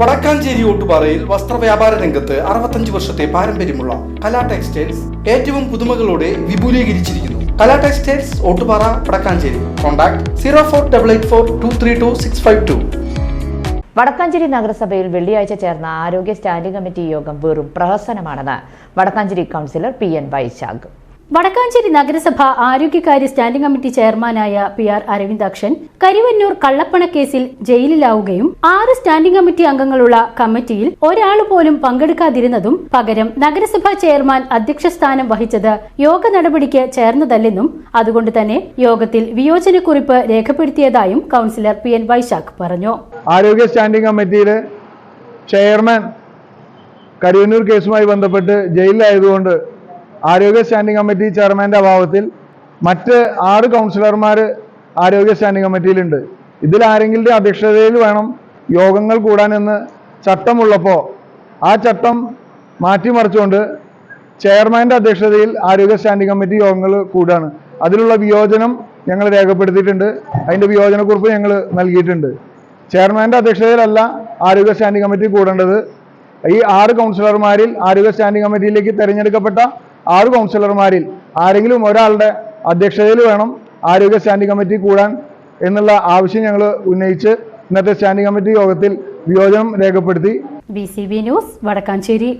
വടക്കാഞ്ചേരി ഓട്ടുപാറയിൽ വസ്ത്രവ്യാപാര രംഗത്ത് അറുപത്തഞ്ച് വർഷത്തെ പാരമ്പര്യമുള്ള കലാ ടെക്സ്റ്റൈൽസ് ഏറ്റവും പുതുമകളോടെ വിപുലീകരിച്ചിരിക്കുന്നു. Kala textiles Ottupara Vadakkanchery. Contact zero four double eight four two three two six five two. Vadakkanchery നഗരസഭയിൽ വെള്ളിയാഴ്ച ചേർന്ന ആരോഗ്യ സ്റ്റാൻഡിംഗ് കമ്മിറ്റി യോഗം വെറും പ്രഹസനമാണെന്ന് Vadakkanchery councillor P N Vaishakh. Vadakkanchery നഗരസഭ ആരോഗ്യകാര്യ സ്റ്റാൻഡിംഗ് കമ്മിറ്റി ചെയർമാനായ പി ആർ അരവിന്ദാക്ഷൻ കരിവന്നൂർ കള്ളപ്പണക്കേസിൽ ജയിലിലാവുകയും ആറ് സ്റ്റാൻഡിംഗ് കമ്മിറ്റി അംഗങ്ങളുള്ള കമ്മിറ്റിയിൽ ഒരാൾ പോലും പങ്കെടുക്കാതിരുന്നതും പകരം നഗരസഭാ ചെയർമാൻ അധ്യക്ഷ സ്ഥാനം വഹിച്ചത് യോഗ നടപടിക്ക് ചേർന്നതല്ലെന്നും അതുകൊണ്ട് തന്നെ യോഗത്തിൽ വിയോജനക്കുറിപ്പ് രേഖപ്പെടുത്തിയതായും കൗൺസിലർ പി എൻ വൈശാഖ് പറഞ്ഞു. ആരോഗ്യ സ്റ്റാൻഡിംഗ് കമ്മിറ്റിയിലെ ചെയർമാൻ കരിവന്നൂർ കേസുമായി ബന്ധപ്പെട്ട് ജയിലിലായതുകൊണ്ട് ആരോഗ്യ സ്റ്റാൻഡിംഗ് കമ്മിറ്റി ചെയർമാന്റെ അഭാവത്തിൽ മറ്റ് ആറ് കൗൺസിലർമാർ ആരോഗ്യ സ്റ്റാൻഡിംഗ് കമ്മിറ്റിയിലുണ്ട്. ഇതിൽ ആരെങ്കിലും അധ്യക്ഷതയിൽ വേണം യോഗങ്ങൾ കൂടാനെന്ന് ചട്ടമുള്ളപ്പോൾ ആ ചട്ടം മാറ്റിമറിച്ചുകൊണ്ട് ചെയർമാന്റെ അധ്യക്ഷതയിൽ ആരോഗ്യ സ്റ്റാൻഡിംഗ് കമ്മിറ്റി യോഗങ്ങൾ കൂടാണ്. അതിലുള്ള വിയോജനം ഞങ്ങൾ രേഖപ്പെടുത്തിയിട്ടുണ്ട്. അതിന്റെ വിയോജനക്കുറിപ്പ് ഞങ്ങൾ നൽകിയിട്ടുണ്ട്. ചെയർമാന്റെ അധ്യക്ഷതയിലല്ല ആരോഗ്യ സ്റ്റാൻഡിംഗ് കമ്മിറ്റി കൂടേണ്ടത്. ഈ ആറ് കൗൺസിലർമാരിൽ ആരോഗ്യ സ്റ്റാൻഡിംഗ് കമ്മിറ്റിയിലേക്ക് തിരഞ്ഞെടുക്കപ്പെട്ട ആറ് കൗൺസിലർമാരിൽ ആരെങ്കിലും ഒരാളുടെ അധ്യക്ഷതയിൽ വേണം ആരോഗ്യ സ്റ്റാൻഡിംഗ് കമ്മിറ്റി കൂടാൻ എന്നുള്ള ആവശ്യം ഞങ്ങൾ ഉന്നയിച്ച് ഇന്നത്തെ സ്റ്റാൻഡിംഗ് കമ്മിറ്റി യോഗത്തിൽ വിയോജനം രേഖപ്പെടുത്തി. B news Vadakkanchery.